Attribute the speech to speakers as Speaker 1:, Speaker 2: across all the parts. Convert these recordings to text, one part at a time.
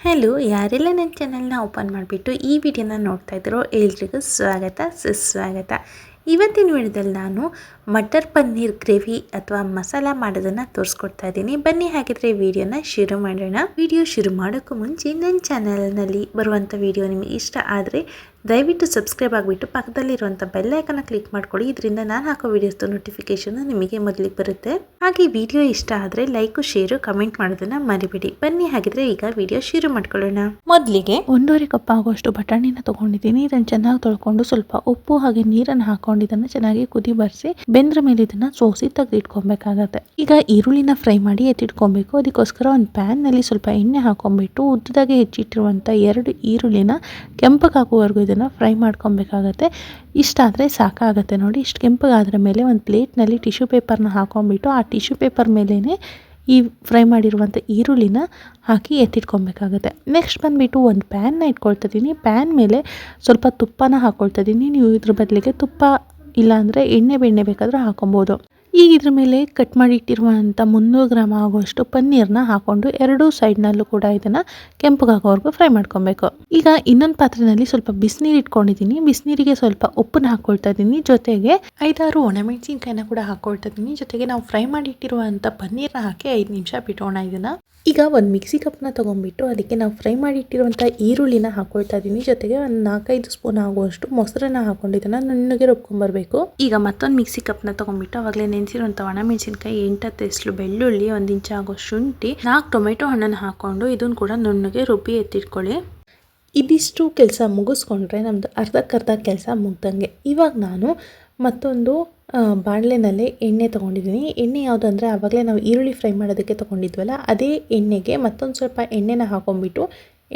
Speaker 1: Hello ಯಾರೆಲ್ಲ ನನ್ನ ಚಾನಲ್ನ ಓಪನ್ ಮಾಡಿಬಿಟ್ಟು ಈ ವಿಡಿಯೋನ ನೋಡ್ತಾ ಇದ್ದೀರೋ ಎಲ್ರಿಗೂ ಸ್ವಾಗತ, ಸುಸ್ವಾಗತ. ಇವತ್ತಿನ ವಿಡಿಯೋದಲ್ಲಿ ನಾನು ಮಟರ್ ಪನ್ನೀರ್ ಗ್ರೇವಿ ಅಥವಾ ಮಸಾಲ ಮಾಡೋದನ್ನ ತೋರಿಸ್ಕೊಡ್ತಾ ಇದ್ದೀನಿ. ಬನ್ನಿ ಹಾಗಿದ್ರೆ ವಿಡಿಯೋನ ಶುರು ಮಾಡೋಣ. ವಿಡಿಯೋ ಶುರು ಮಾಡೋಕ್ಕೂ ಮುಂಚೆ ನನ್ನ ಚಾನಲ್ನಲ್ಲಿ ಬರುವಂಥ ವಿಡಿಯೋ ನಿಮಗೆ ಇಷ್ಟ ಆದರೆ ದಯವಿಟ್ಟು ಸಬ್ಸ್ಕ್ರೈಬ್ ಆಗಿಬಿಟ್ಟು ಪಕ್ಕದಲ್ಲಿರುವಂಥ ಬೆಲ್ ಐಕನ್ನ ಕ್ಲಿಕ್ ಮಾಡ್ಕೊಳ್ಳಿ. ಇದರಿಂದ ನಾನು ಹಾಕೋ ವಿಡಿಯೋಸ್ದು ನೋಟಿಫಿಕೇಶನ್ ನಿಮಗೆ ಮೊದಲಿಗೆ ಬರುತ್ತೆ. ಹಾಗೆ ವಿಡಿಯೋ ಇಷ್ಟ ಆದರೆ ಲೈಕು, ಶೇರು, ಕಮೆಂಟ್ ಮಾಡೋದನ್ನ ಮರಿಬೇಡಿ. ಬನ್ನಿ ಹಾಗಿದ್ರೆ ಈಗ ವಿಡಿಯೋ ಶುರು ಮಾಡ್ಕೊಳ್ಳೋಣ. ಮೊದಲಿಗೆ
Speaker 2: ಒಂದೂವರೆ ಕಪ್ ಆಗುವಷ್ಟು ಬಟಾಣಿನ ತಗೊಂಡಿದ್ದೀನಿ. ಇದನ್ನು ಚೆನ್ನಾಗಿ ತೊಳ್ಕೊಂಡು ಸ್ವಲ್ಪ ಉಪ್ಪು ಹಾಗೆ ನೀರನ್ನು ಹಾಕೊಂಡು ಇದನ್ನು ಚೆನ್ನಾಗಿ ಕುದಿ ಬರಿಸಿ ಬೆಂದ್ರ ಮೇಲೆ ಇದನ್ನ ಸೋಸಿ ತೆಗೆದಿಟ್ಕೊಬೇಕಾಗತ್ತೆ. ಈಗ ಈರುಳ್ಳಿನ ಫ್ರೈ ಮಾಡಿ ಎತ್ತಿಟ್ಕೊಬೇಕು. ಅದಕ್ಕೋಸ್ಕರ ಒಂದು ಪ್ಯಾನ್ನಲ್ಲಿ ಸ್ವಲ್ಪ ಎಣ್ಣೆ ಹಾಕೊಂಡ್ಬಿಟ್ಟು ಉದ್ದದಾಗೆ ಹೆಚ್ಚಿಟ್ಟಿರುವಂತ ಎರಡು ಈರುಳ್ಳಿನ ಕೆಂಪಗಾಗುವವರೆಗೂ ಇದನ್ನ ಫ್ರೈ ಮಾಡ್ಕೊಬೇಕಾಗತ್ತೆ. ಇಷ್ಟಾದರೆ ಸಾಕಾಗತ್ತೆ ನೋಡಿ. ಇಷ್ಟು ಕೆಂಪಗಾದ್ರ ಮೇಲೆ ಒಂದು ಪ್ಲೇಟ್ನಲ್ಲಿ ಟಿಶ್ಯೂ ಪೇಪರ್ನ ಹಾಕೊಂಡ್ಬಿಟ್ಟು ಆ ಟಿಶ್ಯೂ ಪೇಪರ್ ಮೇಲೇ ಈ ಫ್ರೈ ಮಾಡಿರುವಂಥ ಈರುಳ್ಳಿನ ಹಾಕಿ ಎತ್ತಿಟ್ಕೊಬೇಕಾಗುತ್ತೆ. ನೆಕ್ಸ್ಟ್ ಬಂದುಬಿಟ್ಟು ಒಂದು ಪ್ಯಾನ್ನ ಇಟ್ಕೊಳ್ತಿದ್ದೀನಿ ಪ್ಯಾನ್ ಮೇಲೆ ಸ್ವಲ್ಪ ತುಪ್ಪನ ಹಾಕ್ಕೊಳ್ತಿದ್ದೀನಿ ನೀವು ಇದ್ರ ಬದಲಿಗೆ ತುಪ್ಪ ಇಲ್ಲಾಂದರೆ ಎಣ್ಣೆ ಬೆಣ್ಣೆ ಬೇಕಾದರೂ ಹಾಕೊಬೋದು. ಈಗ ಇದ್ರ ಮೇಲೆ ಕಟ್ ಮಾಡಿ ಇಟ್ಟಿರುವಂಥ ಮುನ್ನೂರು ಗ್ರಾಮ್ ಆಗುವಷ್ಟು ಪನ್ನೀರ್ನ ಹಾಕೊಂಡು ಎರಡೂ ಸೈಡ್ನಲ್ಲೂ ಕೂಡ ಇದನ್ನು ಕೆಂಪಗಾಗೋವರೆಗೂ ಫ್ರೈ ಮಾಡ್ಕೊಬೇಕು. ಈಗ ಇನ್ನೊಂದು ಪಾತ್ರೆಯಲ್ಲಿ ಸ್ವಲ್ಪ ಬಿಸಿನೀರು ಇಟ್ಕೊಂಡಿದ್ದೀನಿ. ಬಿಸಿನೀರಿಗೆ ಸ್ವಲ್ಪ ಉಪ್ಪನ್ನ ಹಾಕ್ಕೊಳ್ತಾ ಇದ್ದೀನಿ. ಜೊತೆಗೆ ಐದಾರು ಒಣಮೆಣಸಿನ್ಕಾಯಿನ ಕೂಡ ಹಾಕ್ಕೊಳ್ತಾ ಇದ್ದೀನಿ. ಜೊತೆಗೆ ನಾವು ಫ್ರೈ ಮಾಡಿ ಇಟ್ಟಿರುವಂಥ ಪನ್ನೀರ್ನ ಹಾಕಿ ಐದು ನಿಮಿಷ ಬಿಟ್ಟೋಣ ಇದನ್ನು. ಈಗ ಒಂದು ಮಿಕ್ಸಿ ಕಪ್ನ ತೊಗೊಂಡ್ಬಿಟ್ಟು ಅದಕ್ಕೆ ನಾವು ಫ್ರೈ ಮಾಡಿಟ್ಟಿರುವಂಥ ಈರುಳ್ಳಿನ ಹಾಕೊಳ್ತಾ ಇದ್ದೀನಿ ಜೊತೆಗೆ ಒಂದು ನಾಲ್ಕೈದು ಸ್ಪೂನ್ ಆಗುವಷ್ಟು ಮೊಸರನ್ನ ಹಾಕೊಂಡು ಇದನ್ನು ನುಣ್ಣಗೆ ರುಬ್ಕೊಂಬರ್ಬೇಕು ಈಗ ಮತ್ತೊಂದು ಮಿಕ್ಸಿ ಕಪ್ನ ತೊಗೊಂಡ್ಬಿಟ್ಟು ಅವಾಗಲೇ ನೆನೆಸಿರುವಂಥ ಒಣಮೆಣಸಿನ್ಕಾಯಿ ಎಂಟತ್ತು ಎಸ್ಲು ಬೆಳ್ಳುಳ್ಳಿ ಒಂದು ಇಂಚು ಆಗೋ ಶುಂಠಿ ನಾಲ್ಕು ಟೊಮೆಟೊ ಹಣ್ಣನ್ನು ಹಾಕೊಂಡು ಇದನ್ನು ಕೂಡ ನುಣ್ಣಗೆ ರುಬ್ಬಿ ಎತ್ತಿಟ್ಕೊಳ್ಳಿ. ಇದಿಷ್ಟು ಕೆಲಸ ಮುಗಿಸ್ಕೊಂಡ್ರೆ ನಮ್ಮದು ಅರ್ಧಕ್ಕರ್ಧ ಕೆಲಸ ಮುಗ್ದಂಗೆ. ಇವಾಗ ನಾನು ಮತ್ತೊಂದು ಬಾಣಲೆನಲ್ಲಿ ಎಣ್ಣೆ ತೊಗೊಂಡಿದ್ದೀನಿ. ಎಣ್ಣೆ ಯಾವುದು ಅಂದರೆ ಆವಾಗಲೇ ನಾವು ಈರುಳ್ಳಿ ಫ್ರೈ ಮಾಡೋದಕ್ಕೆ ತೊಗೊಂಡಿದ್ವಲ್ಲ, ಅದೇ ಎಣ್ಣೆಗೆ ಮತ್ತೊಂದು ಸ್ವಲ್ಪ ಎಣ್ಣೆನ ಹಾಕೊಂಡ್ಬಿಟ್ಟು,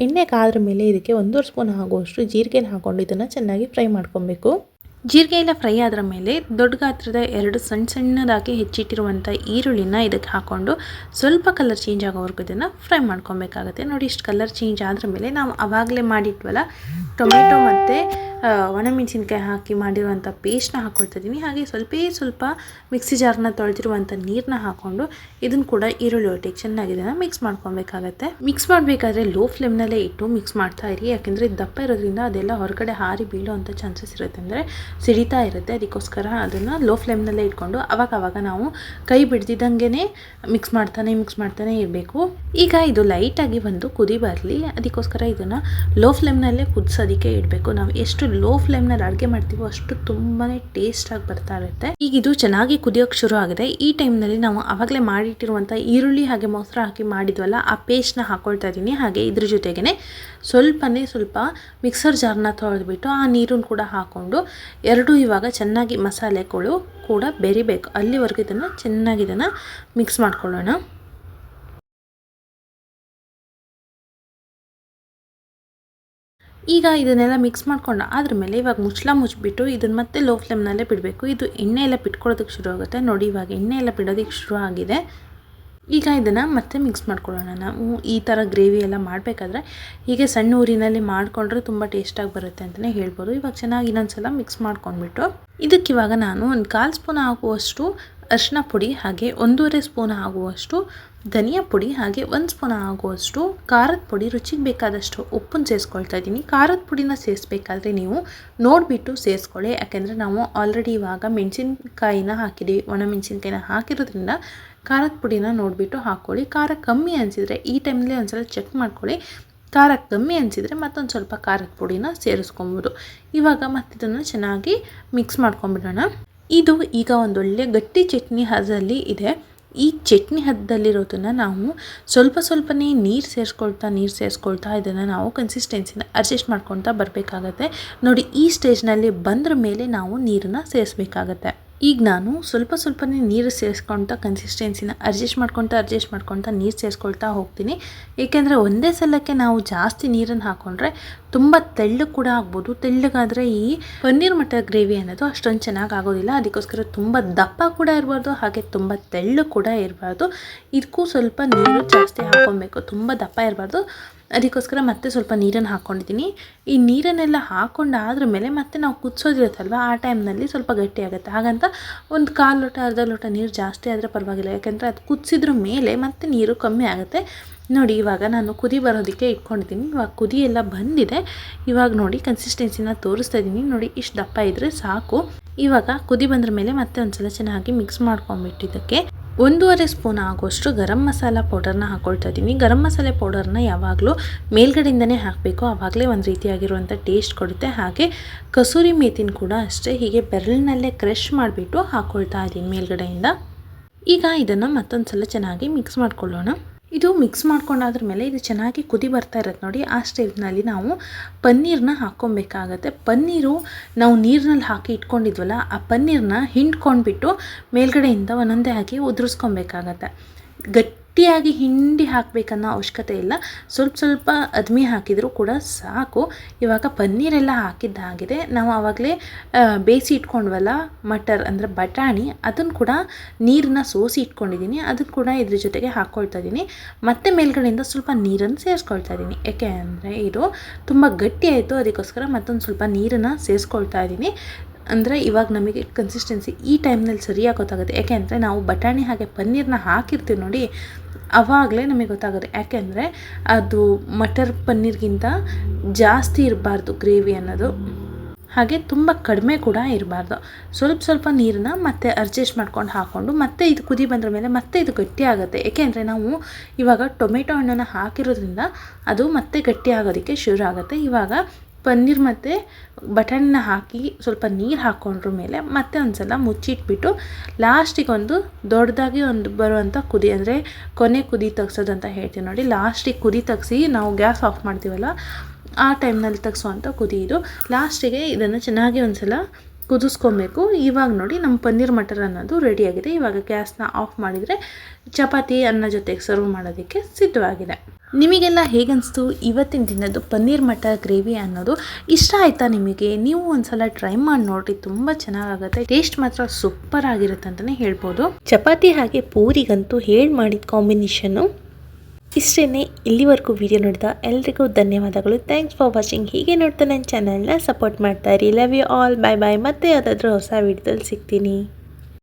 Speaker 2: ಎಣ್ಣೆ ಕಾದ್ರ ಮೇಲೆ ಇದಕ್ಕೆ ಒಂದೂವರೆ ಸ್ಪೂನ್ ಆಗುವಷ್ಟು ಜೀರಿಗೆನ ಹಾಕೊಂಡು ಇದನ್ನು ಚೆನ್ನಾಗಿ ಫ್ರೈ ಮಾಡ್ಕೊಬೇಕು. ಜೀರಿಗೆ ಎಲ್ಲ ಫ್ರೈ ಆದ್ರ ಮೇಲೆ ದೊಡ್ಡ ಗಾತ್ರದ ಎರಡು ಸಣ್ಣ ಸಣ್ಣದಾಗಿ ಹೆಚ್ಚಿಟ್ಟಿರುವಂಥ ಈರುಳ್ಳಿನ ಇದಕ್ಕೆ ಹಾಕ್ಕೊಂಡು ಸ್ವಲ್ಪ ಕಲರ್ ಚೇಂಜ್ ಆಗೋವರೆಗೂ ಇದನ್ನು ಫ್ರೈ ಮಾಡ್ಕೊಬೇಕಾಗುತ್ತೆ. ನೋಡಿ ಇಷ್ಟು ಕಲರ್ ಚೇಂಜ್ ಆದ್ರ ಮೇಲೆ ನಾವು ಆವಾಗಲೇ ಮಾಡಿಟ್ವಲ್ಲ, ಟೊಮೆಟೊ ಮತ್ತು ಒಣಮೆಣಸಿನ್ಕಾಯಿ ಹಾಕಿ ಮಾಡಿರುವಂಥ ಪೇಸ್ಟ್ನ ಹಾಕ್ಕೊಳ್ತಾ ಇದ್ದೀನಿ ಹಾಗೆ ಸ್ವಲ್ಪ ಸ್ವಲ್ಪ ಮಿಕ್ಸಿ ಜಾರ್ನ ತೊಳೆದಿರುವಂಥ ನೀರನ್ನ ಹಾಕ್ಕೊಂಡು ಇದನ್ನು ಕೂಡ ಈರುಳ್ಳಿ ಒಟ್ಟಿಗೆ ಚೆನ್ನಾಗಿ ಇದನ್ನು ಮಿಕ್ಸ್ ಮಾಡ್ಕೊಬೇಕಾಗತ್ತೆ ಮಿಕ್ಸ್ ಮಾಡಬೇಕಾದ್ರೆ ಲೋ ಫ್ಲೇಮ್ನಲ್ಲೇ ಇಟ್ಟು ಮಿಕ್ಸ್ ಮಾಡ್ತಾ ಇರಿ. ಯಾಕೆಂದರೆ ದಪ್ಪ ಇರೋದ್ರಿಂದ ಅದೆಲ್ಲ ಹೊರಗಡೆ ಹಾರಿ ಬೀಳೋವಂಥ ಚಾನ್ಸಸ್ ಇರುತ್ತೆ. ಅಂದರೆ ಸಿಡಿತಾ ಇರುತ್ತೆ. ಅದಕ್ಕೋಸ್ಕರ ಅದನ್ನು ಲೋ ಫ್ಲೇಮ್ನಲ್ಲೇ ಇಟ್ಕೊಂಡು ಅವಾಗ ನಾವು ಕೈ ಬಿಡ್ದಿದ್ದಂಗೆ ಮಿಕ್ಸ್ ಮಾಡ್ತಾನೆ ಮಿಕ್ಸ್ ಮಾಡ್ತಾನೆ ಇರಬೇಕು. ಈಗ ಇದು ಲೈಟಾಗಿ ಬಂದು ಕುದಿ ಬರಲಿ. ಅದಕ್ಕೋಸ್ಕರ ಇದನ್ನು ಲೋ ಫ್ಲೇಮ್ನಲ್ಲೇ ಕುದಿಸೋದಕ್ಕೆ ಇಡಬೇಕು. ನಾವು ಎಷ್ಟು ಲೋ ಫ್ಲೇಮ್ನಲ್ಲಿ ಅಡುಗೆ ಮಾಡ್ತೀವೋ ಅಷ್ಟು ತುಂಬಾ ಟೇಸ್ಟಾಗಿ ಬರ್ತಾ ಇರುತ್ತೆ. ಈಗ ಇದು ಚೆನ್ನಾಗಿ ಕುದಿಯೋಕ್ಕೆ ಶುರು ಆಗಿದೆ. ಈ ಟೈಮ್ನಲ್ಲಿ ನಾವು ಆವಾಗಲೇ ಮಾಡಿಟ್ಟಿರುವಂಥ ಈರುಳ್ಳಿ ಹಾಗೆ ಮೊಸರು ಹಾಕಿ ಮಾಡಿದ್ವಲ್ಲ, ಆ ಪೇಸ್ಟ್ನ ಹಾಕೊಳ್ತಾ ಇದ್ದೀನಿ ಹಾಗೆ ಇದ್ರ ಜೊತೆಗೇ ಸ್ವಲ್ಪನೇ ಸ್ವಲ್ಪ ಮಿಕ್ಸರ್ ಜಾರ್ನ ತೊಳೆದ್ಬಿಟ್ಟು ಆ ನೀರನ್ನು ಕೂಡ ಹಾಕ್ಕೊಂಡು ಎರಡೂ ಇವಾಗ ಚೆನ್ನಾಗಿ ಮಸಾಲೆಗಳು ಕೂಡ ಬೆರಿಬೇಕು. ಅಲ್ಲಿವರೆಗೂ ಇದನ್ನು ಚೆನ್ನಾಗಿ ಇದನ್ನು ಮಿಕ್ಸ್ ಮಾಡ್ಕೊಳ್ಳೋಣ. ಈಗ ಇದನ್ನೆಲ್ಲ ಮಿಕ್ಸ್ ಮಾಡ್ಕೊಂಡು ಅದ್ರ ಮೇಲೆ ಇವಾಗ ಮುಚ್ಚಳ ಮುಚ್ಚಿಬಿಟ್ಟು ಇದನ್ನು ಮತ್ತೆ ಲೋ ಫ್ಲೇಮ್ನಲ್ಲೇ ಬಿಡಬೇಕು. ಇದು ಎಣ್ಣೆ ಎಲ್ಲ ಬಿಟ್ಕೊಳ್ಳೋದಕ್ಕೆ ಶುರು ಆಗುತ್ತೆ. ನೋಡಿ ಇವಾಗ ಎಣ್ಣೆ ಎಲ್ಲ ಬಿಡೋದಕ್ಕೆ ಶುರು ಆಗಿದೆ. ಈಗ ಇದನ್ನು ಮತ್ತೆ ಮಿಕ್ಸ್ ಮಾಡ್ಕೊಳ್ಳೋಣ. ನಾವು ಈ ಥರ ಗ್ರೇವಿ ಎಲ್ಲ ಮಾಡಬೇಕಾದ್ರೆ ಹೀಗೆ ಸಣ್ಣ ಊರಿನಲ್ಲಿ ಮಾಡಿಕೊಂಡ್ರೆ ತುಂಬ ಟೇಸ್ಟಾಗಿ ಬರುತ್ತೆ ಅಂತಲೇ ಹೇಳ್ಬೋದು. ಇವಾಗ ಚೆನ್ನಾಗಿ ಇನ್ನೊಂದ್ಸಲ ಮಿಕ್ಸ್ ಮಾಡ್ಕೊಂಡ್ಬಿಟ್ಟು ಇದಕ್ಕಿವಾಗ ನಾನು ಒಂದು ಕಾಲು ಸ್ಪೂನ್ ಆಗುವಷ್ಟು ಅರಿಶಿನ ಪುಡಿ ಹಾಗೆ ಒಂದೂವರೆ ಸ್ಪೂನ್ ಆಗುವಷ್ಟು ಧನಿಯಾ ಪುಡಿ ಹಾಗೆ ಒಂದು ಸ್ಪೂನ್ ಆಗುವಷ್ಟು ಖಾರದ ಪುಡಿ, ರುಚಿಗೆ ಬೇಕಾದಷ್ಟು ಉಪ್ಪನ್ನು ಸೇರಿಸ್ಕೊಳ್ತಾ ಇದ್ದೀನಿ. ಖಾರದ ಪುಡಿನ ಸೇರಿಸ್ಬೇಕಾದ್ರೆ ನೀವು ನೋಡಿಬಿಟ್ಟು ಸೇರಿಸ್ಕೊಳ್ಳಿ ಯಾಕೆಂದರೆ ನಾವು ಆಲ್ರೆಡಿ ಇವಾಗ ಮೆಣಸಿನ್ಕಾಯಿನ ಹಾಕಿದ್ದೀವಿ ಒಣ ಮೆಣಸಿನ್ಕಾಯಿನ ಹಾಕಿರೋದ್ರಿಂದ ಖಾರದ ಪುಡಿನ ನೋಡಿಬಿಟ್ಟು ಹಾಕ್ಕೊಳ್ಳಿ ಖಾರ ಕಮ್ಮಿ ಅನಿಸಿದರೆ ಈ ಟೈಮಲ್ಲಿ ಒಂದ್ಸಲ ಚೆಕ್ ಮಾಡ್ಕೊಳ್ಳಿ. ಖಾರ ಕಮ್ಮಿ ಅನಿಸಿದರೆ ಮತ್ತೊಂದು ಸ್ವಲ್ಪ ಖಾರದ ಪುಡಿನ ಸೇರಿಸ್ಕೊಬೋದು. ಇವಾಗ ಮತ್ತಿದನ್ನು ಚೆನ್ನಾಗಿ ಮಿಕ್ಸ್ ಮಾಡ್ಕೊಂಬಿಡೋಣ. ಇದು ಈಗ ಒಂದೊಳ್ಳೆ ಗಟ್ಟಿ ಚಟ್ನಿ ಅದರಲ್ಲಿ ಇದೆ. ಈ ಚಟ್ನಿ ಹದದಲ್ಲಿರೋದನ್ನು ನಾವು ಸ್ವಲ್ಪ ಸ್ವಲ್ಪನೇ ನೀರು ಸೇರಿಸ್ಕೊಳ್ತಾ ನೀರು ಸೇರಿಸ್ಕೊಳ್ತಾ ಇದನ್ನು ನಾವು ಕನ್ಸಿಸ್ಟೆನ್ಸಿನ ಅಡ್ಜಸ್ಟ್ ಮಾಡ್ಕೊಳ್ತಾ ಬರಬೇಕಾಗತ್ತೆ. ನೋಡಿ, ಈ ಸ್ಟೇಜ್ನಲ್ಲಿ ಬಂದ್ರ ಮೇಲೆ ನಾವು ನೀರನ್ನು ಸೇರಿಸ್ಬೇಕಾಗತ್ತೆ. ಈಗ ನಾನು ಸ್ವಲ್ಪ ಸ್ವಲ್ಪನೇ ನೀರು ಸೇರಿಸ್ಕೊಳ್ತಾ ಕನ್ಸಿಸ್ಟೆನ್ಸಿನ ಅಡ್ಜಸ್ಟ್ ಮಾಡ್ಕೊತಾ ಅಡ್ಜಸ್ಟ್ ಮಾಡ್ಕೊತಾ ನೀರು ಸೇರಿಸ್ಕೊಳ್ತಾ ಹೋಗ್ತೀನಿ. ಏಕೆಂದರೆ ಒಂದೇ ಸಲಕ್ಕೆ ನಾವು ಜಾಸ್ತಿ ನೀರನ್ನು ಹಾಕ್ಕೊಂಡ್ರೆ ತುಂಬ ತೆಳ್ಳಗೆ ಕೂಡ ಆಗ್ಬೋದು. ತೆಳ್ಳಗಾದರೆ ಈ ಪನ್ನೀರ್ ಮಟರ್ ಗ್ರೇವಿ ಅನ್ನೋದು ಅಷ್ಟೊಂದು ಚೆನ್ನಾಗಿ ಆಗೋದಿಲ್ಲ. ಅದಕ್ಕೋಸ್ಕರ ತುಂಬ ದಪ್ಪ ಕೂಡ ಇರಬಾರ್ದು, ಹಾಗೆ ತುಂಬ ತೆಳ್ಳು ಕೂಡ ಇರಬಾರ್ದು. ಇದಕ್ಕೂ ಸ್ವಲ್ಪ ನೀರು ಜಾಸ್ತಿ ಹಾಕ್ಕೊಬೇಕು ತುಂಬ ದಪ್ಪ ಇರಬಾರ್ದು. ಅದಕ್ಕೋಸ್ಕರ ಮತ್ತೆ ಸ್ವಲ್ಪ ನೀರನ್ನು ಹಾಕ್ಕೊಂಡಿದ್ದೀನಿ. ಈ ನೀರನ್ನೆಲ್ಲ ಹಾಕ್ಕೊಂಡಾದ್ರ ಮೇಲೆ ಮತ್ತೆ ನಾವು ಕುದಿಸೋದಿರುತ್ತಲ್ವ, ಆ ಟೈಮ್ನಲ್ಲಿ ಸ್ವಲ್ಪ ಗಟ್ಟಿ ಆಗುತ್ತೆ ಹಾಗಂತ ಒಂದು ಕಾಲು ಲೋಟ, ಅರ್ಧ ಲೋಟ ನೀರು ಜಾಸ್ತಿ ಆದರೆ ಪರವಾಗಿಲ್ಲ. ಯಾಕೆಂದರೆ ಅದು ಕುದಿಸಿದ್ರ ಮೇಲೆ ಮತ್ತೆ ನೀರು ಕಮ್ಮಿ ಆಗುತ್ತೆ. ನೋಡಿ, ಇವಾಗ ನಾನು ಕುದಿ ಬರೋದಕ್ಕೆ ಇಟ್ಕೊಂಡಿದ್ದೀನಿ. ಇವಾಗ ಕುದಿ ಎಲ್ಲ ಬಂದಿದೆ. ಇವಾಗ ನೋಡಿ ಕನ್ಸಿಸ್ಟೆನ್ಸಿನ ತೋರಿಸ್ತಾ ಇದ್ದೀನಿ. ನೋಡಿ, ಇಷ್ಟು ದಪ್ಪ ಇದ್ದರೆ ಸಾಕು. ಇವಾಗ ಕುದಿ ಬಂದ್ರ ಮೇಲೆ ಮತ್ತೆ ಒಂದ್ಸಲ ಚೆನ್ನಾಗಿ ಮಿಕ್ಸ್ ಮಾಡ್ಕೊಂಬಿಟ್ಟಿದ್ದಕ್ಕೆ ಒಂದೂವರೆ ಸ್ಪೂನ್ ಆಗೋಷ್ಟು ಗರಂ ಮಸಾಲ ಪೌಡರ್ನ ಹಾಕ್ಕೊಳ್ತಾ ಇದ್ದೀನಿ. ಗರಂ ಮಸಾಲೆ ಪೌಡರ್ನ ಯಾವಾಗಲೂ ಮೇಲ್ಗಡೆಯಿಂದನೇ ಹಾಕಬೇಕು. ಆವಾಗಲೇ ಒಂದು ರೀತಿಯಾಗಿರುವಂಥ ಟೇಸ್ಟ್ ಕೊಡುತ್ತೆ. ಹಾಗೆ ಕಸೂರಿ ಮೇತಿನ ಕೂಡ ಅಷ್ಟೇ. ಹೀಗೆ ಬೆರಳಿನಲ್ಲೇ ಕ್ರಷ್ ಮಾಡಿಬಿಟ್ಟು ಹಾಕ್ಕೊಳ್ತಾ ಇದ್ದೀನಿ ಮೇಲ್ಗಡೆಯಿಂದ. ಈಗ ಇದನ್ನು ಮತ್ತೊಂದು ಸಲ ಚೆನ್ನಾಗಿ ಮಿಕ್ಸ್ ಮಾಡ್ಕೊಳ್ಳೋಣ. ಇದು ಮಿಕ್ಸ್ ಮಾಡ್ಕೊಂಡಾದ್ರ ಮೇಲೆ ಇದು ಚೆನ್ನಾಗಿ ಕುದಿ ಬರ್ತಾ ಇರುತ್ತೆ ನೋಡಿ. ಆ ಸ್ಟೇಜ್ನಲ್ಲಿ ನಾವು ಪನ್ನೀರನ್ನ ಹಾಕ್ಕೊಬೇಕಾಗತ್ತೆ. ಪನ್ನೀರು ನಾವು ನೀರಿನಲ್ಲಿ ಹಾಕಿ ಇಟ್ಕೊಂಡಿದ್ವಲ್ಲ, ಆ ಪನ್ನೀರನ್ನ ಹಿಂಡ್ಕೊಂಡ್ಬಿಟ್ಟು ಮೇಲ್ಗಡೆಯಿಂದ ಒಂದೊಂದೇ ಹಾಕಿ ಉದುರಿಸ್ಕೊಬೇಕಾಗತ್ತೆ. ಗಟ್ಟಿಯಾಗಿ ಹಿಂಡಿ ಹಾಕಬೇಕನ್ನೋ ಅವಶ್ಯಕತೆ ಇಲ್ಲ. ಸ್ವಲ್ಪ ಸ್ವಲ್ಪ ಅದ್ಮಿ ಹಾಕಿದರೂ ಕೂಡ ಸಾಕು. ಇವಾಗ ಪನ್ನೀರೆಲ್ಲ ಹಾಕಿದ್ದಾಗಿದೆ ನಾವು ಆವಾಗಲೇ ಬೇಯಿಸಿ ಇಟ್ಕೊಂಡ್ವಲ್ಲ, ಮಟರ್ ಅಂದರೆ ಬಟಾಣಿ ಅದನ್ನು ಕೂಡ ನೀರನ್ನ ಸೋಸಿ ಇಟ್ಕೊಂಡಿದ್ದೀನಿ. ಅದನ್ನು ಕೂಡ ಇದ್ರ ಜೊತೆಗೆ ಹಾಕ್ಕೊಳ್ತಾ ಇದ್ದೀನಿ. ಮತ್ತೆ ಮೇಲ್ಗಡೆಯಿಂದ ಸ್ವಲ್ಪ ನೀರನ್ನು ಸೇರಿಸ್ಕೊಳ್ತಾ ಇದ್ದೀನಿ. ಯಾಕೆ ಅಂದರೆ ಇದು ತುಂಬ ಗಟ್ಟಿ ಆಯಿತು. ಅದಕ್ಕೋಸ್ಕರ ಮತ್ತೊಂದು ಸ್ವಲ್ಪ ನೀರನ್ನು ಸೇರಿಸ್ಕೊಳ್ತಾ ಇದ್ದೀನಿ. ಅಂದರೆ ಇವಾಗ ನಮಗೆ ಕನ್ಸಿಸ್ಟೆನ್ಸಿ ಈ ಟೈಮ್ನಲ್ಲಿ ಸರಿಯಾಗಿ ಗೊತ್ತಾಗುತ್ತೆ. ಯಾಕೆ ಅಂದರೆ ನಾವು ಬಟಾಣಿ ಹಾಗೆ ಪನ್ನೀರನ್ನ ಹಾಕಿರ್ತೀವಿ ನೋಡಿ, ಅವಾಗಲೇ ನಮಗೆ ಗೊತ್ತಾಗುತ್ತೆ. ಯಾಕೆಂದರೆ ಅದು ಮಟರ್ ಪನ್ನೀರ್ಗಿಂತ ಜಾಸ್ತಿ ಇರಬಾರ್ದು ಗ್ರೇವಿ ಅನ್ನೋದು. ಹಾಗೆ ತುಂಬ ಕಡಿಮೆ ಕೂಡ ಇರಬಾರ್ದು. ಸ್ವಲ್ಪ ಸ್ವಲ್ಪ ನೀರನ್ನ ಮತ್ತೆ ಅಡ್ಜಸ್ಟ್ ಮಾಡ್ಕೊಂಡು ಹಾಕ್ಕೊಂಡು ಮತ್ತೆ ಇದು ಕುದಿ ಬಂದ್ರ ಮೇಲೆ ಮತ್ತೆ ಇದು ಗಟ್ಟಿ ಆಗುತ್ತೆ. ಏಕೆಂದರೆ ನಾವು ಇವಾಗ ಟೊಮೆಟೊ ಹಣ್ಣನ್ನು ಹಾಕಿರೋದ್ರಿಂದ ಅದು ಮತ್ತೆ ಗಟ್ಟಿ ಆಗೋದಕ್ಕೆ ಶುರು ಆಗುತ್ತೆ. ಇವಾಗ ಪನ್ನೀರ್ ಮತ್ತು ಬಟಾಣಿನ ಹಾಕಿ ಸ್ವಲ್ಪ ನೀರು ಹಾಕ್ಕೊಂಡ್ರ ಮೇಲೆ ಮತ್ತೆ ಒಂದು ಸಲ ಮುಚ್ಚಿಟ್ಬಿಟ್ಟು ಲಾಸ್ಟಿಗೆ ಒಂದು ದೊಡ್ಡದಾಗಿ ಒಂದು ಬರುವಂಥ ಕುದಿ ಅಂದರೆ ಕೊನೆ ಕುದಿ ತೆಗ್ಸೋದು ಅಂತ ಹೇಳ್ತೀವಿ ನೋಡಿ. ಲಾಸ್ಟಿಗೆ ಕುದಿ ತೆಗ್ಸಿ ನಾವು ಗ್ಯಾಸ್ ಆಫ್ ಮಾಡ್ತೀವಲ್ಲ, ಆ ಟೈಮ್ನಲ್ಲಿ ತೆಗ್ಸುವಂಥ ಕುದಿ ಇದು. ಲಾಸ್ಟಿಗೆ ಇದನ್ನು ಚೆನ್ನಾಗಿ ಒಂದು ಸಲ ಕುದಿಸ್ಕೊಬೇಕು. ಇವಾಗ ನೋಡಿ ನಮ್ಮ ಪನ್ನೀರ್ ಮಟರ್ ಅನ್ನೋದು ರೆಡಿಯಾಗಿದೆ ಇವಾಗ ಗ್ಯಾಸ್ನ ಆಫ್ ಮಾಡಿದರೆ ಚಪಾತಿ ಅನ್ನ ಜೊತೆಗೆ ಸರ್ವ್ ಮಾಡೋದಕ್ಕೆ ಸಿದ್ಧವಾಗಿದೆ. ನಿಮಗೆಲ್ಲ ಹೇಗನ್ನಿಸ್ತು ಇವತ್ತಿನ ದಿನದ್ದು ಪನ್ನೀರ್ ಮಟರ್ ಗ್ರೇವಿ ಅನ್ನೋದು ಇಷ್ಟ ಆಯಿತಾ ನಿಮಗೆ? ನೀವು ಒಂದ್ಸಲ ಟ್ರೈ ಮಾಡಿ ನೋಡಿ ತುಂಬ ಚೆನ್ನಾಗಾಗುತ್ತೆ. ಟೇಸ್ಟ್ ಮಾತ್ರ ಸೂಪರ್ ಆಗಿರುತ್ತೆ ಅಂತಲೇ ಹೇಳ್ಬೋದು. ಚಪಾತಿ ಹಾಗೆ ಪೂರಿಗಂತೂ ಹೇಳಿ ಮಾಡಿದ ಕಾಂಬಿನೇಷನ್ನು ಇಷ್ಟೇ ಇಲ್ಲಿವರೆಗೂ ವಿಡಿಯೋ ನೋಡಿದ ಎಲ್ರಿಗೂ ಧನ್ಯವಾದಗಳು. ಥ್ಯಾಂಕ್ಸ್ ಫಾರ್ ವಾಚಿಂಗ್ ಹೀಗೆ ನೋಡ್ತಾ ನನ್ನ ಚಾನಲ್ನ ಸಪೋರ್ಟ್ ಮಾಡ್ತಾ ಇರಿ. Love you all bye bye ಮತ್ತೆ ಯಾವುದಾದ್ರೂ ಹೊಸ ವಿಡಿಯೋದಲ್ಲಿ ಸಿಗ್ತೀನಿ.